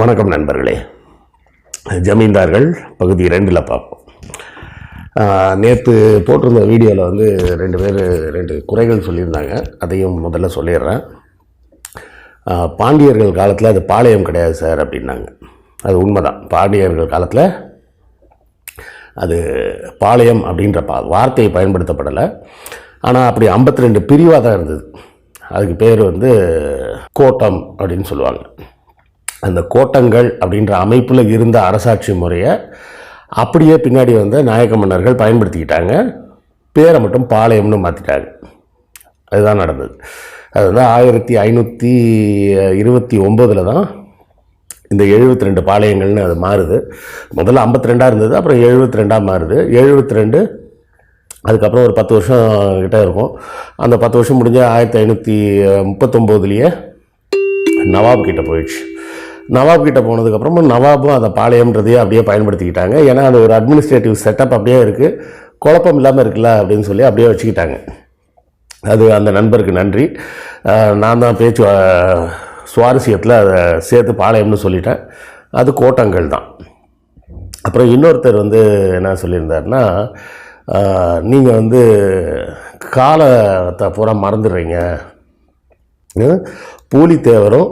வணக்கம் நண்பர்களே. ஜமீன்தார்கள் பகுதி ரெண்டில் பார்ப்போம். நேற்று போட்டிருந்த வீடியோவில் வந்து ரெண்டு பேர் ரெண்டு குறைகள் சொல்லியிருந்தாங்க. அதையும் முதல்ல சொல்லிடுறேன். பாண்டியர்கள் காலத்தில் அது பாளையம் கிடையாது சார் அப்படின்னாங்க. அது உண்மைதான். பாண்டியர்கள் காலத்தில் அது பாளையம் அப்படின்ற பா வார்த்தையை பயன்படுத்தப்படலை. ஆனால் அப்படி 52 ரெண்டு பிரிவாக தான் இருந்தது. அதுக்கு பேர் வந்து கோட்டம் அப்படின்னு சொல்லுவாங்க. அந்த கோட்டங்கள் அப்படின்ற அமைப்பில் இருந்த அரசாட்சி முறையை அப்படியே பின்னாடி வந்த நாயக்க மன்னர்கள் பயன்படுத்திக்கிட்டாங்க. பேரை மட்டும் பாளையம்னு மாற்றிட்டாங்க அதுதான் நடந்தது. அது வந்து ஆயிரத்தி ஐநூற்றி இருபத்தி ஒம்போதில் தான் இந்த 72 ரெண்டு பாளையங்கள்னு அது மாறுது. முதல்ல 52 ரெண்டாக இருந்தது அப்புறம் 72 ரெண்டாக மாறுது. 72 ரெண்டு அதுக்கப்புறம் ஒரு பத்து வருஷம் கிட்டே இருக்கும். அந்த பத்து வருஷம் முடிஞ்ச ஆயிரத்தி ஐநூற்றி முப்பத்தொம்போதுலேயே நவாப் கிட்டே போயிடுச்சு. நவாப் கிட்ட போனதுக்கப்புறமா நவாபும் அதை பாளையம்ன்றதையே அப்படியே பயன்படுத்திக்கிட்டாங்க. ஏன்னா அது ஒரு அட்மினிஸ்ட்ரேட்டிவ் செட்டப் அப்படியே இருக்குது குழப்பம் இல்லாமல் இருக்குல்ல அப்படின்னு சொல்லி அப்படியே வச்சுக்கிட்டாங்க. அது அந்த நண்பருக்கு நன்றி. நான் தான் பேச்சு சுவாரஸ்யத்தில் அதை சேர்த்து பாளையம்னு சொல்லிட்டேன். அது கோட்டங்கள் தான். அப்புறம் இன்னொருத்தர் வந்து என்ன சொல்லியிருந்தாருன்னா நீங்கள் வந்து காலத்தை பூரா மறந்துடுறீங்க. பூலித்தேவரும்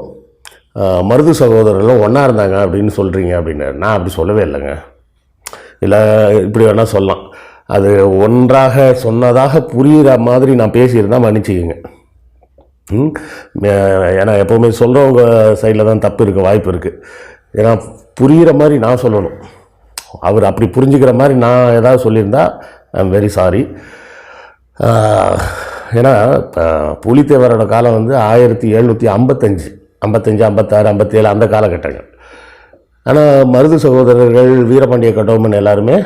மருது சகோதரர்களும் ஒன்றா இருந்தாங்க அப்படின்னு சொல்கிறீங்க அப்படின்னாரு நான் அப்படி சொல்லவே இல்லைங்க. இல்லை இப்படி வேணால் சொல்லலாம். அது ஒன்றாக சொன்னதாக புரிகிற மாதிரி நான் பேசியிருந்தால் மன்னிச்சிக்கோங்க. ம்? ஏன்னா எப்போவுமே சொல்கிறவங்க சைடில் தான் தப்பு இருக்க வாய்ப்பு இருக்குது ஏன்னா புரிகிற மாதிரி நான் சொல்லணும். அவர் அப்படி புரிஞ்சுக்கிற மாதிரி நான் ஏதாவது சொல்லியிருந்தா ஐ எம் வெரி சாரி ஏன்னா இப்போ புலித்தேவரோட காலம் வந்து ஆயிரத்தி எழுநூற்றி ஐம்பத்தஞ்சு. ஐம்பத்தஞ்சு ஐம்பத்தாறு ஐம்பத்தேழு அந்த காலகட்டங்கள். ஆனால் மருது சகோதரர்கள் வீரபாண்டிய கட்டபொம்மன் எல்லாருமே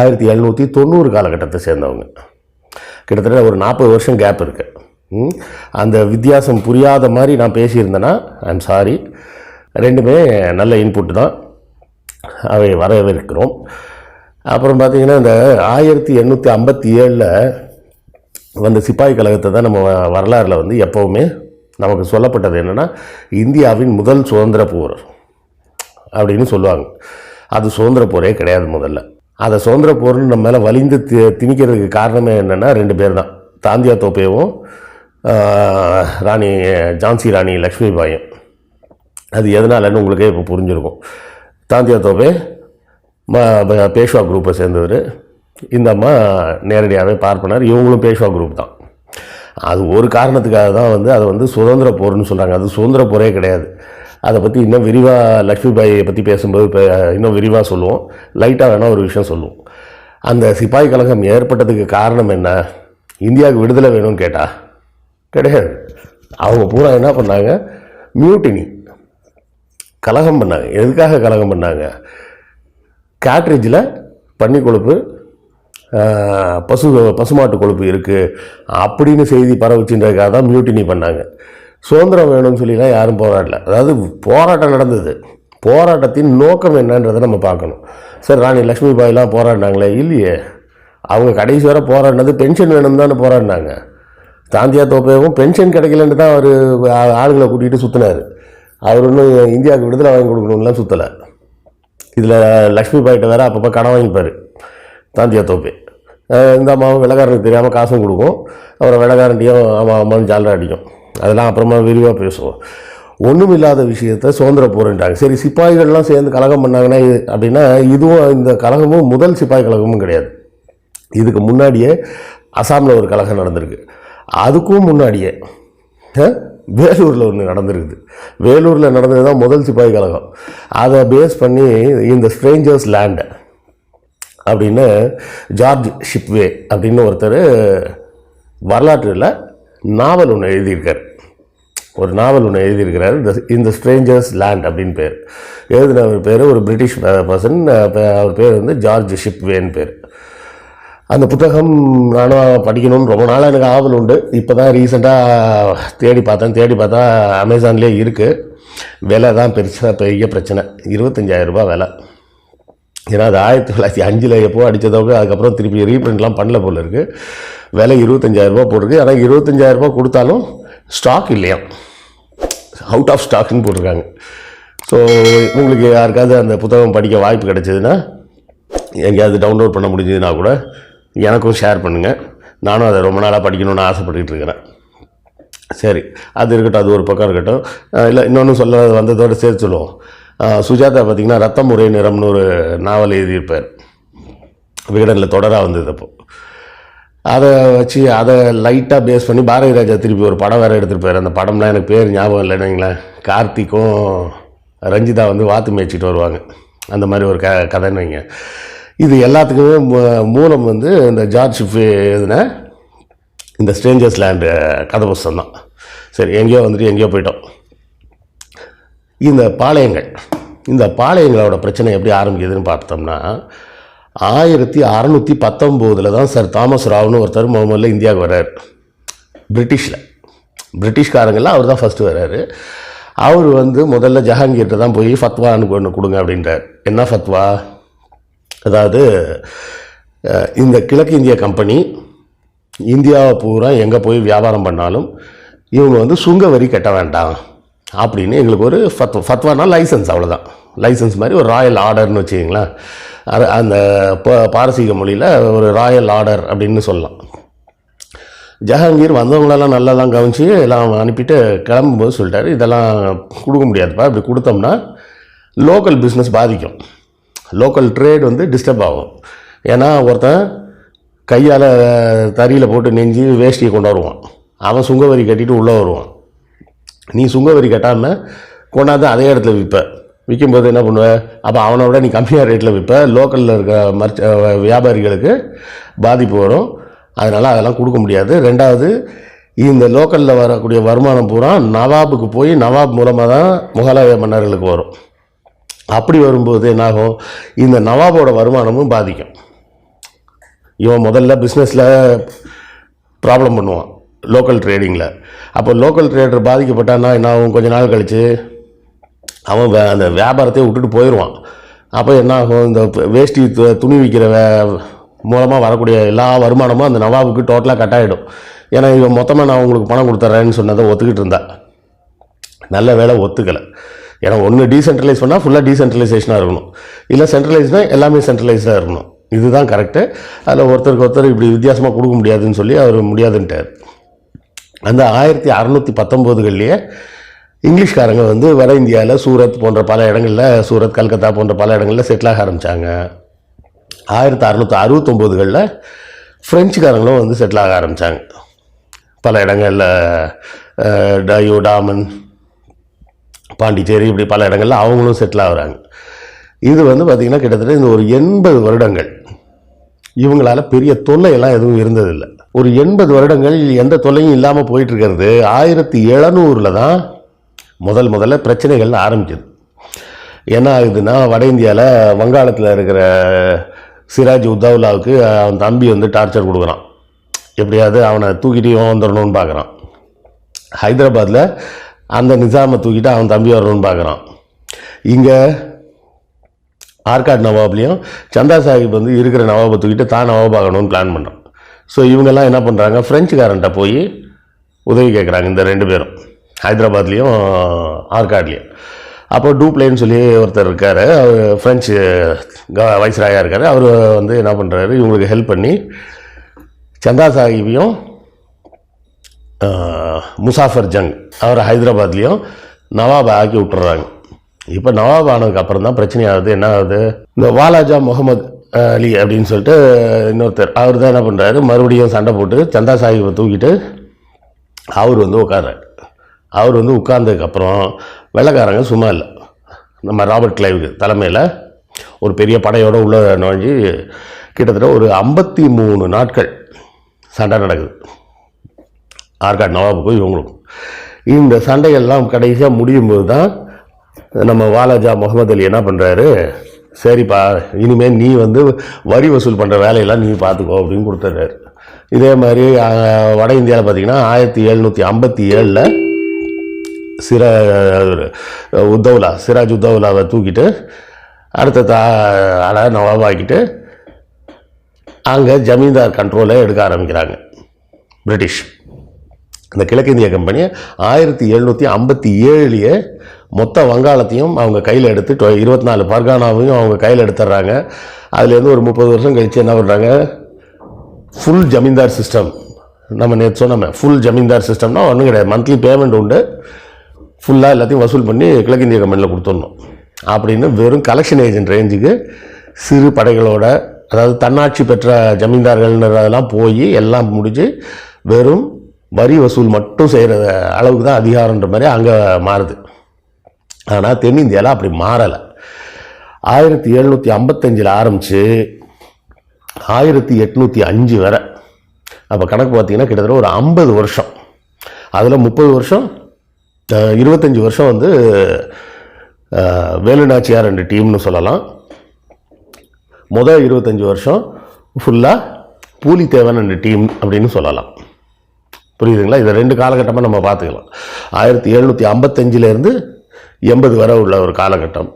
ஆயிரத்தி எழுநூற்றி தொண்ணூறு காலகட்டத்தை சேர்ந்தவங்க. கிட்டத்தட்ட ஒரு நாற்பது வருஷம் கேப் இருக்குது அந்த வித்தியாசம் புரியாத மாதிரி நான் பேசியிருந்தேன்னா ஐம் சாரி ரெண்டுமே நல்ல இன்புட் தான். அவை வரவேற்கிறோம். அப்புறம் பார்த்திங்கன்னா இந்த ஆயிரத்தி எண்ணூற்றி ஐம்பத்தி ஏழில் வந்த சிப்பாய் கழகத்தை தான் நம்ம வரலாறில் வந்து எப்போவுமே நமக்கு சொல்லப்பட்டது என்னென்னா இந்தியாவின் முதல் சுதந்திர போர் அப்படின்னு சொல்லுவாங்க. அது சுதந்திர போரே கிடையாது முதல்ல. அதை சுதந்திர போர்னு நம்ம மேலே வலிந்து தி திணிக்கிறதுக்கு காரணமே என்னென்னா ரெண்டு பேர் தான். தாந்தியா தோப்பேவும் ராணி ஜான்சி ராணி லக்ஷ்மிபாயும் அது எதனாலன்னு உங்களுக்கே இப்போ புரிஞ்சிருக்கும். தாந்தியா தோப்பே ம பேஷ்வா குரூப்பை சேர்ந்தவர். இந்த அம்மா நேரடியாகவே பார்ப்பனர். இவங்களும் பேஷ்வா குரூப் தான். அது ஒரு காரணத்துக்காக தான் வந்து அதை வந்து சுதந்திர போர்னு சொல்கிறாங்க அது சுதந்திர போரே கிடையாது. அதை பற்றி இன்னும் விரிவாக லக்ஷ்மிபாயை பற்றி பேசும்போது இப்போ இன்னும் விரிவாக சொல்லுவோம். லைட்டாக வேணால் ஒரு விஷயம் சொல்லுவோம். அந்த சிப்பாய் கழகம் ஏற்பட்டதுக்கு காரணம் என்ன? இந்தியாவுக்கு விடுதலை வேணும்னு கேட்டால் கிடையாது. அவங்க பூரா என்ன பண்ணாங்க? மியூட்டினி கலகம் பண்ணாங்க. எதுக்காக கலகம் பண்ணாங்க? கேட்ரேஜில் பன்னி கொழுப்பு பசு பசுமாட்டு கொழுப்பு இருக்குது அப்படின்னு செய்தி பரவுச்சுன்றதுக்காக தான் மியூட்டினி பண்ணாங்க. சுதந்திரம் வேணும்னு சொல்லிலாம் யாரும் போராடல. அதாவது போராட்டம் நடந்தது. போராட்டத்தின் நோக்கம் என்னன்றதை நம்ம பார்க்கணும். சார் ராணி லக்ஷ்மிபாய்லாம் போராடினாங்களே? இல்லையே. அவங்க கடைசி வரை போராடினது பென்ஷன் வேணும் தானே போராடினாங்க. தாந்தியா தோப்பேவும் பென்ஷன் கிடைக்கலன்னு தான் அவர் ஆளுங்களை கூட்டிகிட்டு சுற்றினார் அவர் இன்னும் இந்தியாவுக்கு விடுதலை வாங்கி கொடுக்கணும்லாம் சுற்றலை இதில் லக்ஷ்மி பாய்கிட்ட வேறு அப்பப்போ கடன் வாங்கிப்பார். தாந்தியா தோப்பே இந்த அம்மாவும் வெள்ளக்காரனுக்கு தெரியாமல் காசும் கொடுக்கும். அப்புறம் வெள்ளக்காரன்ட்டையும் ஆமாம் அம்மான்னு ஜாலராக அடிக்கும். அதெல்லாம் அப்புறமா விரிவாக பேசுவோம். ஒன்றும் இல்லாத விஷயத்த சுதந்திர போருன்ட்டாங்க சரி சிப்பாய்கள்லாம் சேர்ந்து கழகம் பண்ணாங்கன்னா இது- அப்படின்னா இதுவும் இந்த கழகமும் முதல் சிப்பாய் கழகமும் கிடையாது. இதுக்கு முன்னாடியே அசாமில் ஒரு கழகம் நடந்திருக்கு. அதுக்கும் முன்னாடியே வேலூரில் ஒன்று நடந்திருக்குது. வேலூரில் நடந்தது தான் முதல் சிப்பாய் கழகம் அதை பேஸ் பண்ணி இந்த ஸ்ட்ரேஞ்சர்ஸ் லேண்டை அப்படின்னு ஜார்ஜ் ஷிப்வே அப்படின்னு ஒருத்தர் வரலாற்றில் நாவல் ஒன்று எழுதியிருக்கார். ஒரு நாவல் ஒன்று எழுதியிருக்கிறார் இந்த இந்த ஸ்ட்ரேஞ்சர்ஸ் லேண்ட் அப்படின்னு பேர். எழுதினவர் பேர் ஒரு பிரிட்டிஷ் பர்சன் அவர் பேர் வந்து ஜார்ஜ் ஷிப்வேன்னு பேர். அந்த புத்தகம் நானும் படிக்கணும்னு ரொம்ப நாளாக எனக்கு ஆவல் உண்டு. இப்போ தான் ரீசெண்டாக தேடி பார்த்தேன். தேடி பார்த்தா அமேசான்லேயே இருக்குது விலை தான் பெருசாக பெரிய பிரச்சனை. இருபத்தஞ்சாயிரரூபா விலை. ஏன்னா அது ஆயிரத்தி தொள்ளாயிரத்தி அஞ்சில் எப்போ அடித்ததோடு அதுக்கப்புறம் திருப்பி ரீப்ரிண்ட்லாம் பண்ணல போல இருக்குது விலை இருபத்தஞ்சாயிரரூபா போட்டிருக்கு. ஆனால் இருபத்தஞ்சாயிரரூபா கொடுத்தாலும் ஸ்டாக் இல்லையா? அவுட் ஆஃப் ஸ்டாக்னு போட்டிருக்காங்க. ஸோ உங்களுக்கு யாருக்காவது அந்த புத்தகம் படிக்க வாய்ப்பு கிடைச்சதுன்னா எங்கேயாவது டவுன்லோட் பண்ண முடிஞ்சதுன்னா கூட எனக்கும் ஷேர் பண்ணுங்கள் நானும் அதை ரொம்ப நாளாக படிக்கணும்னு ஆசைப்பட்டுக்கிட்டு இருக்கிறேன். சரி அது இருக்கட்டும் அது ஒரு பக்கம் இருக்கட்டும். இல்லை இன்னொன்று சொல்ல வந்ததோடு சேர்த்து சொல்லுவோம். சுஜாதா பார்த்திங்கன்னா ரத்தம் ஒரே நிறம்னு ஒரு நாவல் எழுதியிருப்பார். விகடனில் தொடராக வந்தது அப்போது அதை வச்சு அதை லைட்டாக பேஸ் பண்ணி பாரதி ராஜா திருப்பி ஒரு படம் வேறு எடுத்துகிட்டு போயார் அந்த படம்லாம் எனக்கு பேர் ஞாபகம் இல்லைன்னு கார்த்திக்கும் ரஞ்சிதா வந்து வாத்து மேய்ச்சிட்டு வருவாங்க. அந்த மாதிரி ஒரு க கதைன்னு வைங்க. இது எல்லாத்துக்குமே மூ- மூலம் வந்து இந்த ஜார்ஜ் எழுதின இந்த ஸ்ட்ரேஞ்சர்ஸ் லேண்டு கதை புஸ்தம் தான். சரி எங்கேயோ வந்துட்டு எங்கேயோ போயிட்டோம். இந்த பாளையங்கள் இந்த பாளையங்களோட பிரச்சனை எப்படி ஆரம்பிக்குதுன்னு பார்த்தோம்னா ஆயிரத்தி அறநூற்றி பத்தொம்போதில் தான் சார் தாமஸ் ராவ்னு ஒருத்தர் முதல்ல இந்தியாவுக்கு வர்றார். பிரிட்டிஷில். பிரிட்டிஷ்காரங்கெல்லாம் அவர் தான் ஃபஸ்ட்டு வர்றாரு. அவர் வந்து முதல்ல ஜஹாங்கீர்கிட்ட தான் போய் ஃபத்வான்னு ஒன்று கொடுங்க அப்படின்றார். என்ன ஃபத்வா அதாவது இந்த கிழக்கு இந்திய கம்பெனி இந்தியாவை பூரா எங்கே போய் வியாபாரம் பண்ணாலும் இவங்க வந்து சுங்க வரி கட்ட வேண்டாம். அப்படின்னு எங்களுக்கு ஒரு ஃபத்வா ஃபத்வானா லைசன்ஸ் அவ்வளோதான் லைசன்ஸ் மாதிரி ஒரு ராயல் ஆர்டர்னு வச்சுக்கிங்களேன். அது அந்த ப- பாரசீக மொழியில் ஒரு ராயல் ஆர்டர் அப்படின்னு சொல்லலாம். ஜஹாங்கீர் வந்தவங்களெல்லாம் நல்லாலாம் கவனிச்சு எல்லாம் அனுப்பிட்டு கிளம்பும்போது சொல்லிட்டாரு இதெல்லாம் கொடுக்க முடியாதுப்பா. இப்படி கொடுத்தோம்னா லோக்கல் பிஸ்னஸ் பாதிக்கும். லோக்கல் ட்ரேட் வந்து டிஸ்டர்ப் ஆகும். ஏன்னா ஒருத்தன் கையால் தறியில் போட்டு நெஞ்சு வேஷ்டியை கொண்டு வருவான். அவன் சுங்கவரி கட்டிட்டு உள்ளே வருவான். நீ சுங்கவரி கட்டாமல் கொண்டாந்து அதே இடத்துல விற்ப விற்கும்போது என்ன பண்ணுவ? அப்போ அவனை விட நீ கம்மியாக ரேட்டில் விற்ப லோக்கலில் இருக்க மர்ச்ச வியாபாரிகளுக்கு பாதிப்பு வரும். அதனால் அதெல்லாம் கொடுக்க முடியாது. ரெண்டாவது இந்த லோக்கலில் வரக்கூடிய வருமானம் பூரா நவாபுக்கு போய் நவாப் மூலமாக தான் முகலாய மன்னர்களுக்கு வரும். அப்படி வரும்போது என்னாகும்? இந்த நவாபோட வருமானமும் பாதிக்கும். இவன் முதல்ல பிஸ்னஸில் ப்ராப்ளம் பண்ணுவான். லோக்கல் ட்ரேடிங்கில் அப்போ லோக்கல் ட்ரேடர் பாதிக்கப்பட்டான்னா என்ன ஆகும்? கொஞ்ச நாள் கழித்து அவன் வே- அந்த வியாபாரத்தையே விட்டுட்டு போயிடுவான் அப்போ என்ன ஆகும்? இந்த வேஷ்டி து- துணி விற்கிற வே மூலமாக வரக்கூடிய எல்லா வருமானமும் அந்த நவாபுக்கு டோட்டலாக கட் ஆகிடும் ஏன்னா இவன் மொத்தமாக நான் உங்களுக்கு பணம் கொடுத்துட்றேன்னு சொன்னதை ஒத்துக்கிட்டு இருந்தா. நல்ல வேலை ஒத்துக்கலை. ஏன்னா ஒன்று டீசென்ட்ரலைஸ் பண்ணால் ஃபுல்லாக டீசென்ட்ரலைசேஷனாக இருக்கணும். இல்லை சென்ட்ரலைஸ்னால் எல்லாமே சென்ட்ரலைஸ்டாக இருக்கணும். இதுதான் கரெக்டு அதில் ஒருத்தருக்கு ஒருத்தர் இப்படி வித்தியாசமாக கொடுக்க முடியாதுன்னு சொல்லி அவர் முடியாதுன்ட்டார். அந்த ஆயிரத்தி அறநூற்றி பத்தொம்போதுகள்லேயே இங்கிலீஷ்காரங்க வந்து வட இந்தியாவில் சூரத் போன்ற பல இடங்களில் சூரத் கல்கத்தா போன்ற பல இடங்களில் செட்டில் ஆக ஆரம்பித்தாங்க ஆயிரத்தி அறநூற்றி அறுபத்தொம்போதுகளில் ஃப்ரெஞ்சுக்காரங்களும் வந்து செட்டில் ஆக ஆரம்பித்தாங்க பல இடங்களில் டயோ டாமன் பாண்டிச்சேரி இப்படி பல இடங்களில் அவங்களும் செட்டில் ஆகுறாங்க. இது வந்து பார்த்திங்கன்னா கிட்டத்தட்ட இந்த ஒரு எண்பது வருடங்கள் இவங்களால பெரிய தொல்லையெல்லாம் எதுவும் இருந்ததில்லை. ஒரு எண்பது வருடங்கள் எந்த தொல்லையும் இல்லாமல் போயிட்டு இருக்கிறது ஆயிரத்தி எழுநூறில் தான் முதல் முதல்ல பிரச்சனைகள் ஆரம்பிச்சது. என்ன ஆகுதுன்னா வட இந்தியாவில் வங்காளத்தில் இருக்கிற சிராஜ் உத்தவ்லாவுக்கு அவன் தம்பி வந்து டார்ச்சர் கொடுக்குறான். எப்படியாவது அவனை தூக்கிட்டு இவன் வந்துடணும்னு பார்க்குறான் ஹைதராபாத்தில் அந்த நிசாமை தூக்கிட்டு அவன் தம்பி வரணும்னு பார்க்குறான் இங்கே ஆர்காட் நவாப்லேயும் சந்தா சாஹிப் வந்து இருக்கிற நவாபை தூக்கிட்டு தான் நவாப் ஆகணும்னு பிளான் பண்ணுறான் ஸோ இவங்கெல்லாம் என்ன பண்ணுறாங்க ஃப்ரெஞ்சுக்காரன்ட்ட போய் உதவி கேட்குறாங்க இந்த ரெண்டு பேரும். ஹைதராபாத்லேயும் ஆர்காட்லேயும். அப்போ டூப்ளேன்னு சொல்லி ஒருத்தர் இருக்கார். அவர் ஃப்ரெஞ்சு க வைஸ்ராயாக இருக்கார். அவர் வந்து என்ன பண்ணுறாரு இவங்களுக்கு ஹெல்ப் பண்ணி சந்தா சாஹிப்பையும் முசாஃபர் ஜங் அவர் ஹைதராபாத்லேயும் நவாப் ஆக்கி விட்டுறாங்க. இப்போ நவாப் ஆனதுக்கு அப்புறம் தான் பிரச்சனை ஆகுது என்ன ஆகுது? இந்த வாலாஜா முகமது அலி அப்படின்னு சொல்லிட்டு இன்னொருத்தர் அவர் தான் என்ன பண்ணுறாரு மறுபடியும் சண்டை போட்டு சந்தா சாஹிப்பை தூக்கிட்டு அவர் வந்து உட்கார்றாரு. அவர் வந்து உட்கார்ந்ததுக்கப்புறம் வெள்ளைக்காரங்க சும்மா இல்லை. நம்ம ராபர்ட் கிளைவுக்கு தலைமையில் ஒரு பெரிய படையோடு உள்ள நுழைஞ்சி கிட்டத்தட்ட ஒரு ஐம்பத்தி மூணு நாட்கள் சண்டை நடக்குது. ஆர்காட் நவாபுக்கும் இவங்களுக்கும். இந்த சண்டையெல்லாம் கடைசியாக முடியும் போது தான் நம்ம வாலாஜா முகமது அலி என்ன பண்ணுறாரு சரிப்பா இனிமேல் நீ வந்து வரி வசூல் பண்ணுற வேலையெல்லாம் நீ பார்த்துக்கோ அப்படின்னு கொடுத்துட்றாரு. இதே மாதிரி வட இந்தியாவில் பார்த்தீங்கன்னா ஆயிரத்தி எழுநூற்றி ஐம்பத்தி ஏழில் சிர உத்தவ்லா சிராஜ் உத்தவ்லாவை தூக்கிட்டு அடுத்த தா அலை நவாபாக்கிட்டு அங்கே ஜமீன்தார் கண்ட்ரோலை எடுக்க ஆரம்பிக்கிறாங்க பிரிட்டிஷ். இந்த கிழக்கிந்திய கம்பெனி ஆயிரத்தி எழுநூற்றி ஐம்பத்தி ஏழுலேயே மொத்த வங்காளத்தையும் அவங்க கையில் எடுத்து டொ- இருபத்தி நாலு பர்கானாவையும் அவங்க கையில் எடுத்துடுறாங்க. அதுலேருந்து ஒரு முப்பது வருஷம் கழித்து என்ன பண்ணுறாங்க ஃபுல் ஜமீன்தார் சிஸ்டம் நம்ம நேற்று சொன்னோமே ஃபுல் ஜமீன்தார் சிஸ்டம்னா ஒன்றும் கிடையாது. மந்த்லி பேமெண்ட் உண்டு. ஃபுல்லாக எல்லாத்தையும் வசூல் பண்ணி கிழக்கிந்திய கம்பெனியில் கொடுத்துடணும். அப்படின்னு வெறும் கலெக்ஷன் ஏஜென்ட் ரேஞ்சுக்கு சிறு படைகளோட அதாவது தன்னாட்சி பெற்ற ஜமீன்தார்கள்ன்றதெல்லாம் போய் எல்லாம் முடிஞ்சு வெறும் வரி வசூல் மட்டும் செய்கிற அளவுக்கு தான் அதிகாரன்ற மாதிரி அங்கே மாறுது. ஆனால் தென்னிந்தியாவில் அப்படி மாறலை. ஆயிரத்தி எழுநூற்றி ஐம்பத்தஞ்சில் ஆரம்பித்து ஆயிரத்தி எட்நூற்றி அஞ்சு வரை. அப்போ கணக்கு பார்த்தீங்கன்னா கிட்டத்தட்ட ஒரு ஐம்பது வருஷம். அதில் முப்பது வருஷம் இருபத்தஞ்சி வருஷம் வந்து வேலுநாச்சியார் ரெண்டு டீம்னு சொல்லலாம். முதல் இருபத்தஞ்சி வருஷம் ஃபுல்லாக பூலித்தேவன் ரெண்டு டீம் அப்படின்னு சொல்லலாம். புரியுதுங்களா? இதை ரெண்டு காலகட்டமாக நம்ம பார்த்துக்கலாம். ஆயிரத்தி எழுநூற்றி ஐம்பத்தஞ்சிலேருந்து எண்பது வரை உள்ள ஒரு காலகட்டம்.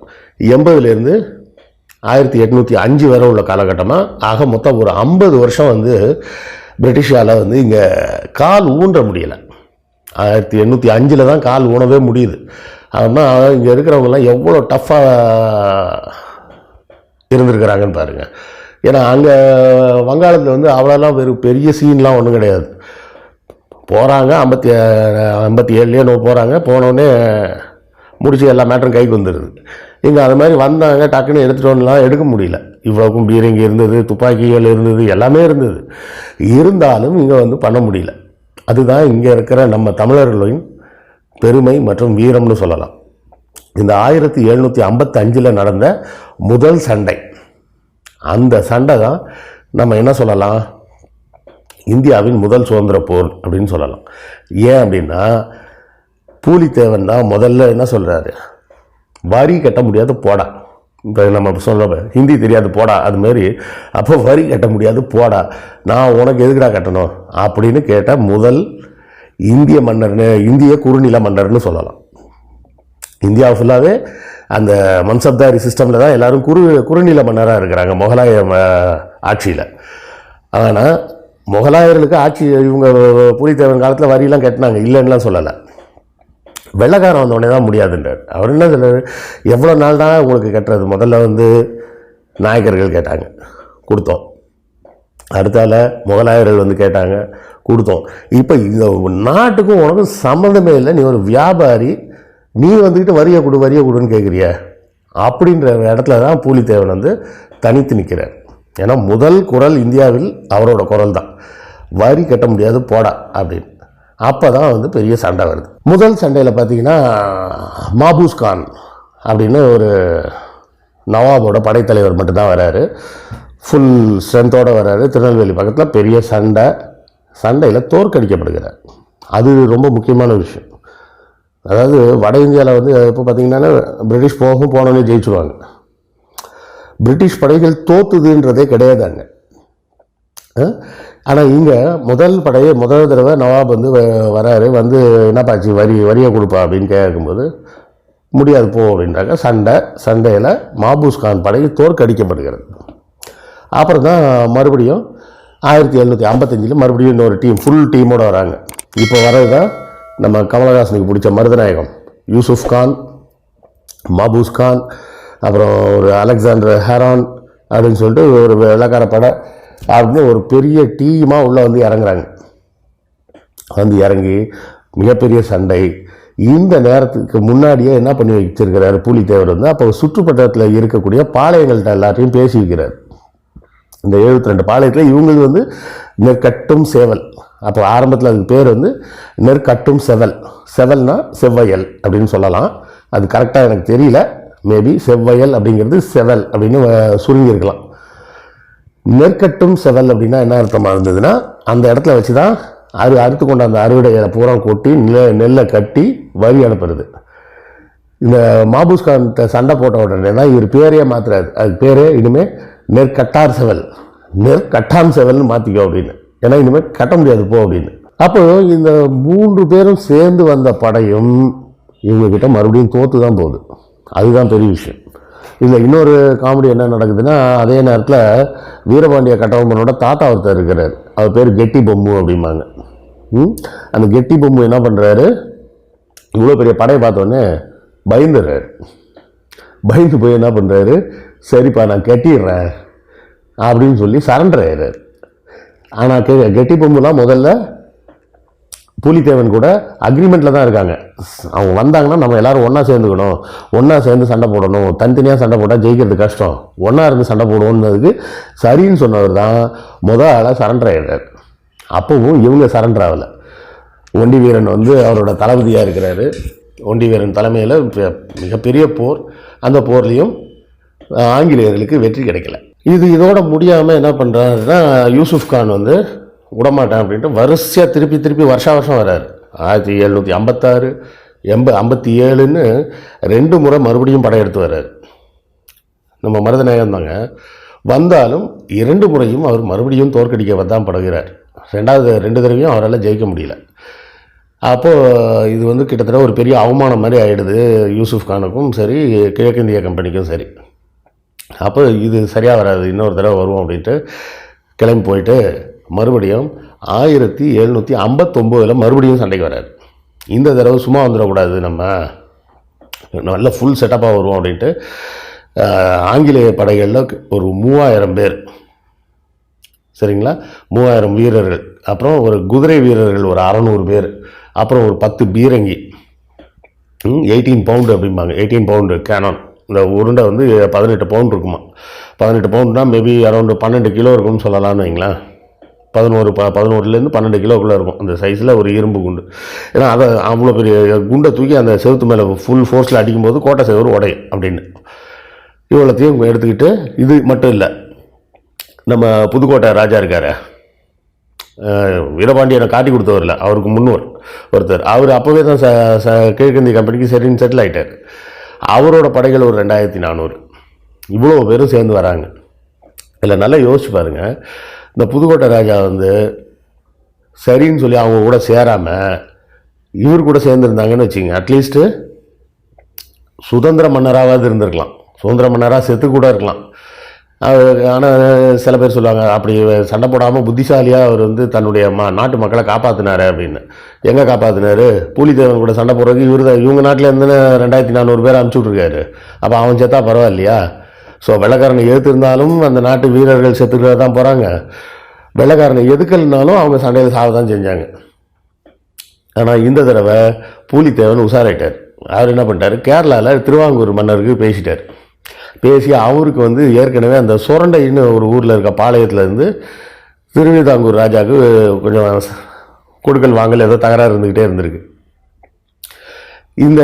எண்பதுலேருந்து ஆயிரத்தி எட்நூற்றி அஞ்சு வரை உள்ள காலகட்டமாக ஆக மொத்தம் ஒரு ஐம்பது வருஷம் வந்து பிரிட்டிஷால் வந்து இங்கே கால் ஊன்ற முடியலை. ஆயிரத்தி எண்ணூற்றி அஞ்சில் தான் கால் ஊனவே முடியுது. ஆனால் இங்கே இருக்கிறவங்கலாம் எவ்வளோ டஃப்பாக இருந்திருக்கிறாங்கன்னு பாருங்கள் ஏன்னா அங்கே வங்காளத்தில் வந்து அவ்வளோலாம் வெறும் பெரிய சீன்லாம் ஒன்றும் கிடையாது. போகிறாங்க ஐம்பத்தி ஐம்பத்தி ஏழுலேயே நோ போகிறாங்க போனோடனே முடிச்சு எல்லா மேட்டரும் கைக்கு வந்துடுது இங்கே அது மாதிரி வந்தாங்க டக்குன்னு எடுத்துட்டோம்லாம் எடுக்க முடியல. இவ்வளோக்கும் பீரங்கி இருந்தது துப்பாக்கிகள் இருந்தது எல்லாமே இருந்தது. இருந்தாலும் இங்கே வந்து பண்ண முடியல. அதுதான் இங்கே இருக்கிற நம்ம தமிழர்களின் பெருமை மற்றும் வீரம்னு சொல்லலாம். இந்த ஆயிரத்தி எழுநூற்றி ஐம்பத்தஞ்சில் நடந்த முதல் சண்டை. அந்த சண்டை தான் நம்ம என்ன சொல்லலாம்? இந்தியாவின் முதல் சுதந்திர போர் அப்படின்னு சொல்லலாம். ஏன் அப்படின்னா பூலித்தேவன் தான் முதல்ல என்ன சொல்கிறாரு வரி கட்ட முடியாது போடா. இப்போ நம்ம சொல்ல ஹிந்தி தெரியாது போடா அது அப்போ வரி கட்ட முடியாது போடா. நான் உனக்கு எதுக்குடா கட்டணும்? அப்படின்னு கேட்ட முதல் இந்திய மன்னர்னு இந்திய குறுநில மன்னர்னு சொல்லலாம். இந்தியா ஃபுல்லாகவே அந்த மன்சப்தாரி சிஸ்டமில் தான் எல்லோரும் குறு குறுநில மன்னராக இருக்கிறாங்க முகலாய ஆட்சியில். ஆனால் முகலாயர்களுக்கு ஆட்சி இவங்க புலித்தேவன் காலத்தில் வரியெல்லாம் கட்டினாங்க. இல்லைன்னுலாம் சொல்லலை. வெள்ளக்காரன் வந்தோடனே தான் முடியாதுன்றார். அவர் என்ன சொல்கிறார் எவ்வளோ நாள் தான் உங்களுக்கு கட்டுறது? முதல்ல வந்து நாயக்கர்கள் கேட்டாங்க. கொடுத்தோம். அடுத்தால முகலாயர்கள் வந்து கேட்டாங்க. கொடுத்தோம். இப்போ இந்த நாட்டுக்கும் உனக்கும் சம்மந்தமே இல்லை. நீ ஒரு வியாபாரி. நீ வந்துக்கிட்டு வரிய கொடு வரிய கொடுன்னு கேட்குறிய அப்படின்ற இடத்துல தான் பூலித்தேவன் வந்து தனித்து நிற்கிறார் ஏன்னா முதல் குரல் இந்தியாவில் அவரோட குரல் தான் வரி கட்ட முடியாது போடா அப்படின்னு. அப்போ தான் வந்து பெரிய சண்டை வருது. முதல் சண்டையில் பார்த்தீங்கன்னா மாபூஸ் கான் அப்படின்னு ஒரு நவாபோட படைத்தலைவர் மட்டும்தான் வராரு. ஃபுல் ஸ்ட்ரென்த்தோடு வராரு. திருநெல்வேலி பக்கத்தில் பெரிய சண்டை. சண்டையில் தோற்கடிக்கப்படுகிறார். அது ரொம்ப முக்கியமான விஷயம். அதாவது வட இந்தியாவில் வந்து இப்போ பார்த்தீங்கன்னா பிரிட்டிஷ் போகும் போனோன்னே ஜெயிச்சுருவாங்க. பிரிட்டிஷ் படைகள் தோத்துதுன்றதே கிடையாது அங்கே. ஆனால் இங்கே முதல் படையை முதல் தடவை நவாப் வந்து வ- வராரு வந்து என்னப்பாச்சு வரி வரியை கொடுப்பா அப்படின்னு கேட்கும்போது முடியாது போ அப்படின்றாங்க. சண்டை சண்டையில் மாபூஸ் கான் படை தோற்கடிக்கப்படுகிறது. அப்புறம் தான் மறுபடியும் ஆயிரத்தி எழுநூற்றி ஐம்பத்தஞ்சில் மறுபடியும் இன்னொரு டீம் ஃபுல் டீமோடு வராங்க. இப்போ வர்றது தான் நம்ம கமலஹாசனுக்கு பிடிச்ச மருதநாயகம். யூசுஃப் கான் மாபூஸ் கான் அப்புறம் ஒரு அலெக்சாண்டர் ஹெரான் அப்படின்னு சொல்லிட்டு ஒரு வெள்ளக்கார படை அப்படின்னு ஒரு பெரிய டீமாக உள்ளே வந்து இறங்குறாங்க. வந்து இறங்கி மிகப்பெரிய சண்டை. இந்த நேரத்துக்கு முன்னாடியே என்ன பண்ணி வச்சிருக்கிறாரு பூலித்தேவர் வந்து? அப்போ சுற்றுப்பட்டத்தில் இருக்கக்கூடிய பாளையங்கள்ட்ட எல்லாத்தையும் பேசி வைக்கிறார். இந்த 72 ரெண்டு பாளையத்தில் இவங்களுக்கு வந்து நெற்கட்டும் சேவல். அப்போ ஆரம்பத்தில் அதுக்கு பேர் வந்து நெற்கட்டும் செவல். செவல்னா செவ்வையல் அப்படின்னு சொல்லலாம். அது கரெக்டாக எனக்கு தெரியல. மேபி செவ்வையல் அப்படிங்கிறது செவல் அப்படின்னு சுருங்கியிருக்கலாம். நெற்கட்டும் செவல் அப்படின்னா என்ன அர்த்தமாக இருந்ததுன்னா அந்த இடத்துல வச்சு தான் அறு அறுத்து கொண்ட அந்த அறுவடையை பூரா கொட்டி நெ நெல்லை கட்டி வரி அனுப்புறது. இந்த மாபூஸ்கான் சண்டை போட்ட உடனே தான் இவர் பேரையே மாற்றுறாரு அதுக்கு பேரே இனிமேல் நெற்கட்டார் செவல். நெற்கட்டாம் செவல்னு மாற்றிக்கோ அப்படின்னு. ஏன்னா இனிமேல் கட்ட முடியாது போ அப்படின்னு. அப்போ இந்த மூன்று பேரும் சேர்ந்து வந்த படையும் இவங்கக்கிட்ட மறுபடியும் தோற்று தான் போகுது. அதுதான் பெரிய விஷயம். இதில் இன்னொரு காமெடி என்ன நடக்குதுன்னா அதே நேரத்தில் வீரபாண்டிய கட்டபொம்மனோட தாத்தா ஒருத்தர் இருக்கிறார். அவர் பேர் கெட்டி பொம்மு அப்படிம்பாங்க. ம்? அந்த கெட்டி பொம்மை என்ன பண்ணுறாரு இவ்வளோ பெரிய படையை பார்த்தோன்னே பயந்துடுறாரு பயந்து போய் என்ன பண்ணுறாரு சரிப்பா நான் கட்டிடுறேன் அப்படின்னு சொல்லி சரண்டர் ஆயிடுறாரு. ஆனால் கெட்டி பொம்முலாம் முதல்ல பூலித்தேவன் கூட அக்ரிமெண்ட்டில் தான் இருக்காங்க. அவங்க வந்தாங்கன்னா நம்ம எல்லோரும் ஒன்றா சேர்ந்துக்கணும். ஒன்றா சேர்ந்து சண்டை போடணும். தனித்தனியாக சண்டை போட்டால் ஜெயிக்கிறது கஷ்டம். ஒன்றா இருந்து சண்டை போடுவோம்னதுக்கு சரின்னு சொன்னவர் தான் முத ஆளாக சரண்டர் ஆகிடுறார் அப்போவும் இவங்க சரண்டர் ஆகலை. ஒண்டி வீரன் வந்து அவரோட தளபதியாக இருக்கிறாரு. ஒண்டி வீரன் தலைமையில் மிகப்பெரிய போர். அந்த போர்லேயும் ஆங்கிலேயர்களுக்கு வெற்றி கிடைக்கல. இது இதோட முடியாமல் என்ன பண்ணுறாருன்னா யூசுஃப் கான் வந்து விடமாட்டேன் அப்படின்ட்டு வரிசையாக திருப்பி திருப்பி வருஷா வருஷம் வராரு. ஆயிரத்தி எழுநூற்றி ஐம்பத்தாறு எண்ப ஐம்பத்தி ஏழுன்னு ரெண்டு முறை மறுபடியும் படையெடுத்து வர்றாரு நம்ம மருதநாயகம் தாங்க வந்தாலும் இரண்டு முறையும் அவர் மறுபடியும் தோற்கடிக்க தான் படுகிறார். ரெண்டாவது ரெண்டு தடவையும் அவரால் ஜெயிக்க முடியல. அப்போது இது வந்து கிட்டத்தட்ட ஒரு பெரிய அவமானம் மாதிரி ஆகிடுது யூசுஃப் கானுக்கும் சரி கிழக்கிந்திய கம்பெனிக்கும் சரி. அப்போ இது சரியாக வராது இன்னொரு தடவை வருவோம் அப்படின்ட்டு கிளம்பி போயிட்டு மறுபடியும் ஆயிரத்தி எழுநூற்றி ஐம்பத்தொம்போதில் மறுபடியும் சண்டைக்கு வராரு. இந்த தடவை சும்மா வந்துடக்கூடாது நம்ம. நல்ல ஃபுல் செட்டப்பாக வருவோம் அப்படின்ட்டு ஆங்கிலேய படைகளில் ஒரு மூவாயிரம் பேர். சரிங்களா? மூவாயிரம் வீரர்கள். அப்புறம் ஒரு குதிரை வீரர்கள் ஒரு அறநூறு பேர். அப்புறம் ஒரு பத்து பீரங்கி. எயிட்டீன் பவுண்டு அப்படிம்பாங்க. எயிட்டீன் பவுண்டு கேனான் இந்த உருண்டை வந்து பதினெட்டு பவுண்ட் இருக்குமா? பதினெட்டு பவுண்ட்னா மேபி அரௌண்டு பன்னெண்டு கிலோ இருக்கும்னு சொல்லலாம்னு வைங்களேன். பதினோரு ப பதினோருலேருந்து பன்னெண்டு கிலோக்குள்ளே இருக்கும். அந்த சைஸில் ஒரு இரும்பு குண்டு. ஏன்னா அதை அவ்வளோ பெரிய குண்டை தூக்கி அந்த செவுத்து மேலே ஃபுல் ஃபோர்ஸில் அடிக்கும்போது கோட்டை செவரு உடையும் அப்படின்னு. இவ்வளோத்தையும் எடுத்துக்கிட்டு இது மட்டும் இல்லை. நம்ம புதுக்கோட்டை ராஜா இருக்கார். வீரபாண்டியனை காட்டி கொடுத்தவர்ல அவருக்கு முன்னோர் ஒருத்தர். அவர் அப்போவே தான் ச ச கிழக்கிந்திய கம்பெனிக்கு சரின்னு செட்டில் ஆகிட்டார் அவரோட படைகள் ஒரு ரெண்டாயிரத்தி நானூறு. இவ்வளோ பேரும் சேர்ந்து வராங்க. இதில் நல்லா யோசிச்சு பாருங்கள் இந்த புதுக்கோட்டை ராஜா வந்து சரின்னு சொல்லி அவங்க கூட சேராமல் இவர் கூட சேர்ந்துருந்தாங்கன்னு வச்சுங்க அட்லீஸ்ட்டு சுதந்திர மன்னராவது இருந்திருக்கலாம். சுதந்திர மன்னராக செத்து கூட இருக்கலாம். ஆனால் சில பேர் சொல்லுவாங்க அப்படி சண்டை போடாமல் புத்திசாலியாக அவர் வந்து தன்னுடைய ம நாட்டு மக்களை காப்பாற்றினார் அப்படின்னு. எங்கே காப்பாற்றினாரு பூலித்தேவன் கூட சண்டை போடுறதுக்கு இவர் தான் இவங்க நாட்டில் இருந்து ரெண்டாயிரத்தி நானூறு பேர் அனுப்பிச்சி விட்ருக்காரு அப்போ அவன் செத்தா பரவாயில்லையா? ஸோ வெள்ளக்காரனை எதிர்த்திருந்தாலும் அந்த நாட்டு வீரர்கள் செத்துக்கிட்டு தான் போகிறாங்க வெள்ளைக்காரனை எதுக்கலனாலும் அவங்க சண்டையில் சாக தான் செஞ்சாங்க. ஆனால் இந்த தடவை பூலித்தேவன் உஷாராயிட்டார். அவர் என்ன பண்ணிட்டாரு? கேரளாவில் திருவாங்கூர் மன்னருக்கு பேசிட்டார். பேசி அவருக்கு வந்து ஏற்கனவே அந்த சுரண்டைன்னு ஒரு ஊரில் இருக்க பாளையத்துலேருந்து திருவிதாங்கூர் ராஜாவுக்கு கொஞ்சம் கொடுக்கல் வாங்கல் ஏதோ தகராறு இருந்துக்கிட்டே இருந்திருக்கு. இந்த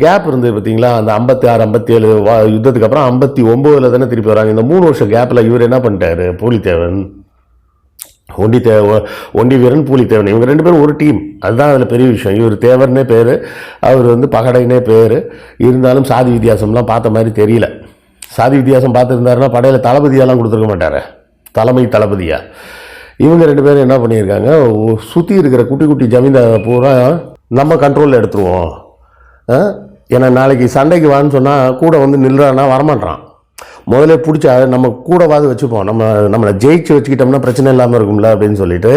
கேப் இருந்தது பார்த்தீங்களா? அந்த ஐம்பத்தி ஆறு ஐம்பத்தி ஏழு யுத்தத்துக்கு அப்புறம் ஐம்பத்தி ஒம்போதில் தானே திருப்பி வராங்க. இந்த மூணு வருஷம் கேப்பில் இவர் என்ன பண்ணிட்டாரு? பூலித்தேவன். ஒண்டி தேவ ஒண்டி வீரன் பூலித்தேவன். இவங்க ரெண்டு பேரும் ஒரு டீம் அதுதான் அதில் பெரிய விஷயம். இவர் தேவர்னே பேர் அவர் வந்து பகடைனே பேர். இருந்தாலும் சாதி வித்தியாசம்லாம் பார்த்த மாதிரி தெரியல. சாதி வித்தியாசம் பார்த்துருந்தாருன்னா படையில் தளபதியாலாம் கொடுத்துருக்க மாட்டார். தலைமை தளபதியாக இவங்க ரெண்டு பேரும் என்ன பண்ணியிருக்காங்க? சுற்றி இருக்கிற குட்டி குட்டி ஜமீன்தாரை பூரா நம்ம கண்ட்ரோலில் எடுத்துருவோம். ஏன்னா நாளைக்கு சண்டைக்கு வான்னு சொன்னால் கூட வந்து நில்றான்னா வரமாட்டான் முதல்ல பிடிச்சா நம்ம கூடவாது வச்சுப்போம். நம்ம நம்மளை ஜெயிச்சு வச்சுக்கிட்டோம்னா பிரச்சனை இல்லாமல் இருக்கும்ல அப்படின்னு சொல்லிட்டு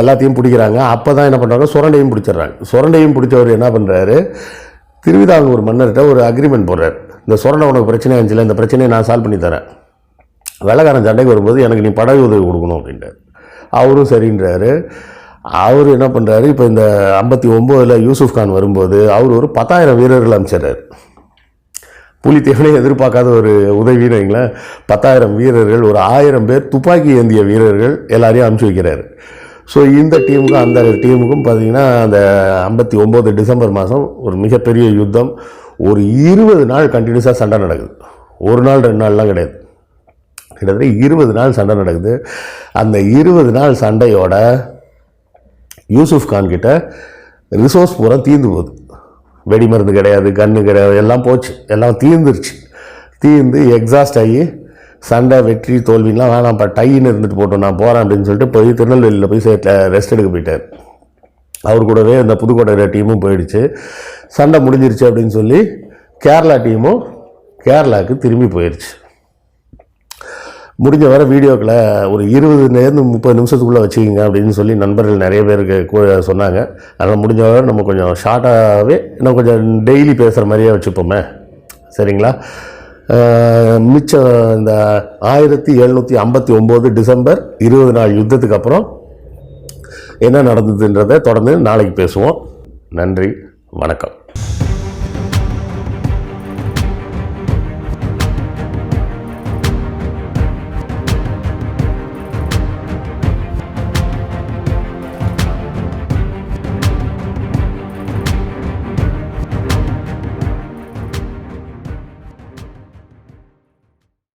எல்லாத்தையும் பிடிக்கிறாங்க. அப்போ தான் என்ன பண்ணுறாங்க சுரண்டையும் பிடிச்சிடுறாங்க. சுரண்டையும் பிடிச்சவர் என்ன பண்ணுறாரு திருவிதாங்கூர் மன்னர்கிட்ட ஒரு அக்ரிமெண்ட் போடுறார். இந்த சுரண்டை உனக்கு பிரச்சனை இருந்துச்சுல இந்த பிரச்சனையை நான் சால்வ் பண்ணி தரேன். வெள்ளக்காரன் சண்டைக்கு வரும்போது எனக்கு நீ படகு உதவி கொடுக்கணும் அப்படின்ட்டு அவரும் சரின்றாரு. அவர் என்ன பண்ணுறாரு இப்போ இந்த ஐம்பத்தி ஒம்போதில் யூசுஃப் கான் வரும்போது அவர் ஒரு பத்தாயிரம் வீரர்கள் அனுப்பிச்சிடுறாரு. புலித்தேவனே எதிர்பார்க்காத ஒரு உதவின்னு வைங்களேன். பத்தாயிரம் வீரர்கள் ஒரு ஆயிரம் பேர் துப்பாக்கி ஏந்திய வீரர்கள் எல்லாரையும் அனுப்பிச்சி வைக்கிறாரு. ஸோ இந்த டீமுக்கும் அந்த டீமுக்கும் பார்த்தீங்கன்னா அந்த ஐம்பத்தி ஒம்பது டிசம்பர் மாதம் ஒரு மிகப்பெரிய யுத்தம். ஒரு இருபது நாள் கண்டினியூஸாக சண்டை நடக்குது. ஒரு நாள் ரெண்டு நாள்லாம் கிடையாது. கிட்டத்தட்ட இருபது நாள் சண்டை நடக்குது. அந்த இருபது நாள் சண்டையோட யூசுஃப் கான் கிட்ட ரிசோர்ஸ் பூரா தீர்ந்து போகுது. வெடி மருந்து கிடையாது கன்று கிடையாது எல்லாம் போச்சு. எல்லாம் தீர்ந்துருச்சு. தீர்ந்து எக்ஸாஸ்ட் ஆகி சண்டை வெற்றி தோல்விலாம் வேணாம்ப்பா டைன்னு இருந்துட்டு போட்டோம் நான் போகிறேன் அப்படின்னு சொல்லிட்டு போய் திருநெல்வேலியில் போய் ரெஸ்ட் எடுக்க போயிட்டார். அவர் கூடவே இந்த புதுக்கோட்டை டீமும் போயிடுச்சு. சண்டை முடிஞ்சிருச்சு அப்படின்னு சொல்லி கேரளா டீமும் கேரளாவுக்கு திரும்பி போயிடுச்சு முடிஞ்ச வர வீடியோக்களை ஒரு இருபதுலேருந்து முப்பது நிமிஷத்துக்குள்ளே வச்சுக்கிங்க அப்படின்னு சொல்லி நண்பர்கள் நிறைய பேருக்கு சொன்னாங்க. அதனால் முடிஞ்ச வரை நம்ம கொஞ்சம் ஷார்ட்டாகவே இன்னும் கொஞ்சம் டெய்லி பேசுகிற மாதிரியே வச்சுப்போமே. சரிங்களா? மிச்சம் இந்த ஆயிரத்தி எழுநூற்றி ஐம்பத்தி ஒம்பது டிசம்பர் இருபது நாள் யுத்தத்துக்கு அப்புறம் என்ன நடந்ததுன்றதை தொடர்ந்து நாளைக்கு பேசுவோம். நன்றி. வணக்கம்.